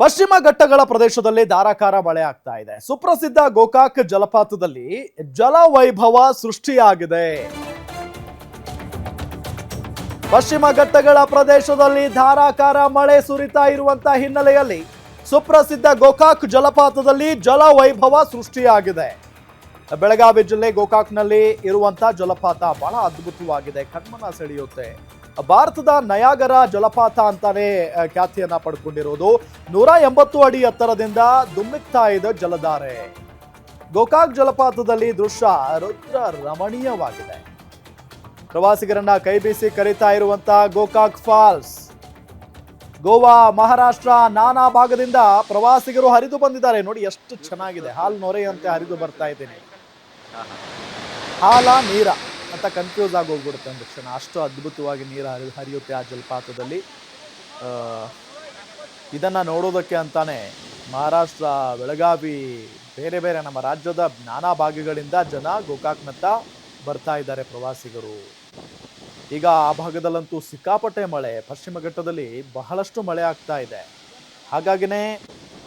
ಪಶ್ಚಿಮ ಘಟ್ಟಗಳ ಪ್ರದೇಶದಲ್ಲಿ ಧಾರಾಕಾರ ಮಳೆ ಆಗ್ತಾ ಇದೆ. ಸುಪ್ರಸಿದ್ಧ ಗೋಕಾಕ್ ಜಲಪಾತದಲ್ಲಿ ಜಲವೈಭವ ಸೃಷ್ಟಿಯಾಗಿದೆ. ಪಶ್ಚಿಮ ಘಟ್ಟಗಳ ಪ್ರದೇಶದಲ್ಲಿ ಧಾರಾಕಾರ ಮಳೆ ಸುರಿತಾ ಇರುವಂತಹ ಹಿನ್ನೆಲೆಯಲ್ಲಿ ಸುಪ್ರಸಿದ್ಧ ಗೋಕಾಕ್ ಜಲಪಾತದಲ್ಲಿ ಜಲವೈಭವ ಸೃಷ್ಟಿಯಾಗಿದೆ. ಬೆಳಗಾವಿ ಜಿಲ್ಲೆ ಗೋಕಾಕ್ನಲ್ಲಿ ಇರುವಂತಹ ಜಲಪಾತ ಬಹಳ ಅದ್ಭುತವಾಗಿದೆ, ಕಣ್ಮನ ಸೆಳೆಯುತ್ತೆ. ಭಾರತದ ನಯಾಗರ ಜಲಪಾತ ಅಂತಾನೆ ಖ್ಯಾತಿಯನ್ನ ಪಡ್ಕೊಂಡಿರೋದು. ನೂರ ಎಂಬತ್ತು ಅಡಿ ಎತ್ತರದಿಂದ ದುಮ್ಮಿಕ್ತಾ ಇದೆ ಜಲಧಾರೆ. ಗೋಕಾಕ್ ಜಲಪಾತದಲ್ಲಿ ದೃಶ್ಯ ರುದ್ರ ರಮಣೀಯವಾಗಿದೆ ಪ್ರವಾಸಿಗರನ್ನ ಕೈಬೀಸಿ ಕರೀತಾ ಇರುವಂತ ಗೋಕಾಕ್ ಫಾಲ್ಸ್. ಗೋವಾ, ಮಹಾರಾಷ್ಟ್ರ ನಾನಾ ಭಾಗದಿಂದ ಪ್ರವಾಸಿಗರು ಹರಿದು ಬಂದಿದ್ದಾರೆ. ನೋಡಿ, ಎಷ್ಟು ಚೆನ್ನಾಗಿದೆ. ಹಾಲು ನೊರೆಯಂತೆ ಹರಿದು ಬರ್ತಾ ಇದ್ದೀನಿ. ಹಾಲ, ನೀರ, ಅಂತ ಕನ್ಫ್ಯೂಸ್ ಆಗಿ ಹೋಗ್ಬಿಡುತ್ತೆ ಒಂದು ಕ್ಷಣ. ಅಷ್ಟು ಅದ್ಭುತವಾಗಿ ನೀರು ಹರಿ, ಹರಿಯುತ್ತೆ ಆ ಜಲಪಾತದಲ್ಲಿ. ಇದನ್ನು ನೋಡೋದಕ್ಕೆ ಅಂತಾನೆ ಮಹಾರಾಷ್ಟ್ರ, ಬೆಳಗಾವಿ, ಬೇರೆ ಬೇರೆ ನಮ್ಮ ರಾಜ್ಯದ ನಾನಾ ಭಾಗಗಳಿಂದ ಜನ ಗೋಕಾಕ್ನತ್ತ ಬರ್ತಾ ಇದ್ದಾರೆ ಪ್ರವಾಸಿಗರು. ಈಗ ಆ ಭಾಗದಲ್ಲಂತೂ ಸಿಕ್ಕಾಪಟ್ಟೆ ಮಳೆ. ಪಶ್ಚಿಮ ಘಟ್ಟದಲ್ಲಿ ಬಹಳಷ್ಟು ಮಳೆ ಆಗ್ತಾ ಇದೆ. ಹಾಗಾಗಿನೇ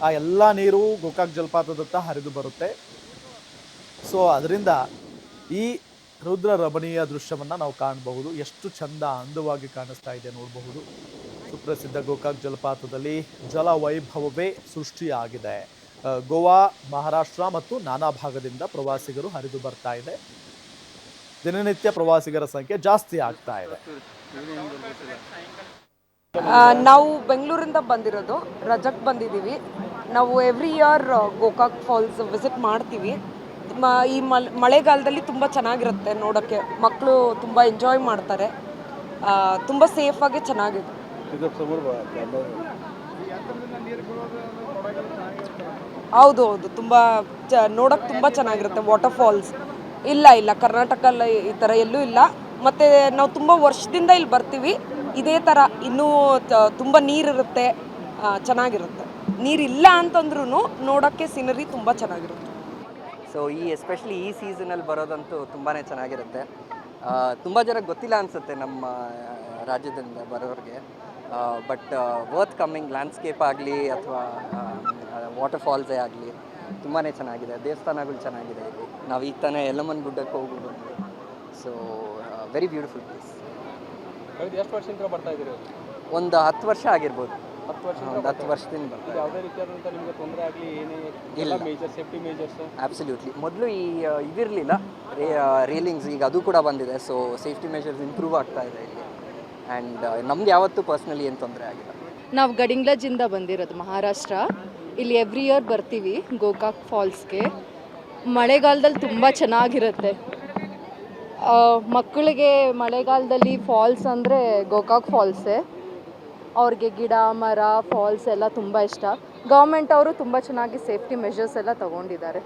ಆ ಎಲ್ಲ ನೀರು ಗೋಕಾಕ್ ಜಲಪಾತದತ್ತ ಹರಿದು ಬರುತ್ತೆ. ಸೊ ಅದರಿಂದ ಈ ರುದ್ರ ರಮಣೀಯ ದೃಶ್ಯವನ್ನು ನಾವು ಕಾಣಬಹುದು. ಎಷ್ಟು ಚಂದ ಅಂದವಾಗಿ ಕಾಣಿಸ್ತಾ ಇದೆ ನೋಡಬಹುದು. ಸುಪ್ರಸಿದ್ಧ ಗೋಕಾಕ್ ಜಲಪಾತದಲ್ಲಿ ಜಲ ವೈಭವವೇ ಸೃಷ್ಟಿಯಾಗಿದೆ. ಗೋವಾ, ಮಹಾರಾಷ್ಟ್ರ ಮತ್ತು ನಾನಾ ಭಾಗದಿಂದ ಪ್ರವಾಸಿಗರು ಹರಿದು ಬರ್ತಾ ಇದೆ. ದಿನನಿತ್ಯ ಪ್ರವಾಸಿಗರ ಸಂಖ್ಯೆ ಜಾಸ್ತಿ ಆಗ್ತಾ ಇದೆ. ನಾವು ಬೆಂಗಳೂರಿಂದ ಬಂದಿರೋದು ರಜಕ್ಕೆ ಬಂದಿದ್ದೀವಿ. ನಾವು every year Gokak falls visit ಮಾಡ್ತೀವಿ. ಈ ಮಲ್, ಮಳೆಗಾಲದಲ್ಲಿ ತುಂಬ ಚೆನ್ನಾಗಿರುತ್ತೆ ನೋಡೋಕ್ಕೆ. ಮಕ್ಕಳು ತುಂಬ ಎಂಜಾಯ್ ಮಾಡ್ತಾರೆ. ತುಂಬ ಸೇಫಾಗಿ ಚೆನ್ನಾಗಿದೆ. ಹೌದು ಹೌದು ತುಂಬ ಚ ನೋಡೋಕ್ಕೆ ತುಂಬ ಚೆನ್ನಾಗಿರುತ್ತೆ ವಾಟರ್ ಫಾಲ್ಸ್ ಇಲ್ಲ ಇಲ್ಲ, ಕರ್ನಾಟಕದಲ್ಲಿ ಈ ಥರ ಎಲ್ಲೂ ಇಲ್ಲ. ಮತ್ತು ನಾವು ತುಂಬ ವರ್ಷದಿಂದ ಇಲ್ಲಿ ಬರ್ತೀವಿ. ಇದೇ ಥರ ಇನ್ನೂ ತುಂಬ ನೀರಿರುತ್ತೆ. ಚೆನ್ನಾಗಿರುತ್ತೆ. ನೀರಿಲ್ಲ ಅಂತಂದ್ರೂ ನೋಡೋಕ್ಕೆ ಸೀನರಿ ತುಂಬ ಚೆನ್ನಾಗಿರುತ್ತೆ. ಸೊ ಈ ಎಸ್ಪೆಷಲಿ ಈ ಸೀಸನಲ್ಲಿ ಬರೋದಂತೂ ತುಂಬಾ ಚೆನ್ನಾಗಿರುತ್ತೆ. ತುಂಬ ಜನಕ್ಕೆ ಗೊತ್ತಿಲ್ಲ ಅನಿಸುತ್ತೆ ನಮ್ಮ ರಾಜ್ಯದಿಂದ ಬರೋರಿಗೆ. ಬಟ್ ವರ್ತ್ ಕಮ್ಮಿಂಗ್ ಲ್ಯಾಂಡ್ಸ್ಕೇಪ್ ಆಗಲಿ ಅಥವಾ ವಾಟರ್ ಫಾಲ್ಸೇ ಆಗಲಿ ತುಂಬಾ ಚೆನ್ನಾಗಿದೆ. ದೇವಸ್ಥಾನಗಳು ಚೆನ್ನಾಗಿದೆ ಇಲ್ಲಿ. ನಾವು ಈಗ ತಾನೇ ಯಲ್ಲಮ್ಮನ ಗುಡ್ಡಕ್ಕೆ ಹೋಗಿ ಬಂದ್ವಿ. ಸೊ ವೆರಿ ಬ್ಯೂಟಿಫುಲ್ ಪ್ಲೇಸ್ ಎಷ್ಟು ವರ್ಷದಿಂದ ಬರ್ತಾ ಇದ್ದೀರಿ ಒಂದು ಹತ್ತು ವರ್ಷ ಆಗಿರ್ಬೋದು. ಹತ್ತು ವರ್ಷ ಒಂದು ಹತ್ತು ವರ್ಷದಿಂದ ಬರ್ತಾ ಯಾವುದೇ ರೀತಿಯಾದಂಥ ನಿಮಗೆ ತೊಂದರೆ ಆಗಲಿ ಏನೇ ಇಲ್ಲ. ಮೇಜರ್ ಸೇಫ್ಟಿ ಮೇಜರ್ಸ್ ಆಬ್ಸಲ್ಯೂಟ್ಲಿ ಮೊದಲು ಈ ಇದಿರಲಿಲ್ಲ. ರೀಲಿಂಗ್ಸ್ ರೇಲಿಂಗ್ಸ್ ಈಗ ಅದು ಕೂಡ ಬಂದಿದೆ. ಸೊ ಸೇಫ್ಟಿ ಮೇಜರ್ಸ್ ಇಂಪ್ರೂವ್ ಆಗ್ತಾ ಇದೆ ಇಲ್ಲಿ. ಆ್ಯಂಡ್ ನಮ್ದು ಯಾವತ್ತೂ ಪರ್ಸ್ನಲಿ ಏನು ತೊಂದರೆ ಆಗಿಲ್ಲ. ನಾವು ಗಡಿಂಗ್ಲಜಿಂದ ಬಂದಿರೋದು ಮಹಾರಾಷ್ಟ್ರ. ಇಲ್ಲಿ ಎವ್ರಿ ಇಯರ್ ಬರ್ತೀವಿ ಗೋಕಾಕ್ ಫಾಲ್ಸ್ಗೆ. ಮಳೆಗಾಲದಲ್ಲಿ ತುಂಬ ಚೆನ್ನಾಗಿರುತ್ತೆ. ಮಕ್ಕಳಿಗೆ ಮಳೆಗಾಲದಲ್ಲಿ ಫಾಲ್ಸ್ ಅಂದರೆ ಗೋಕಾಕ್ ಫಾಲ್ಸೇ. ಅವ್ರಿಗೆ ಗಿಡ, ಮರ ಫಾಲ್ಸ್ ಎಲ್ಲ ತುಂಬ ಇಷ್ಟ. ಗೌರ್ಮೆಂಟ್ ಅವರು ತುಂಬ ಚೆನ್ನಾಗಿ ಸೇಫ್ಟಿ ಮೆಷರ್ಸ್ ಎಲ್ಲ ತಗೊಂಡಿದ್ದಾರೆ.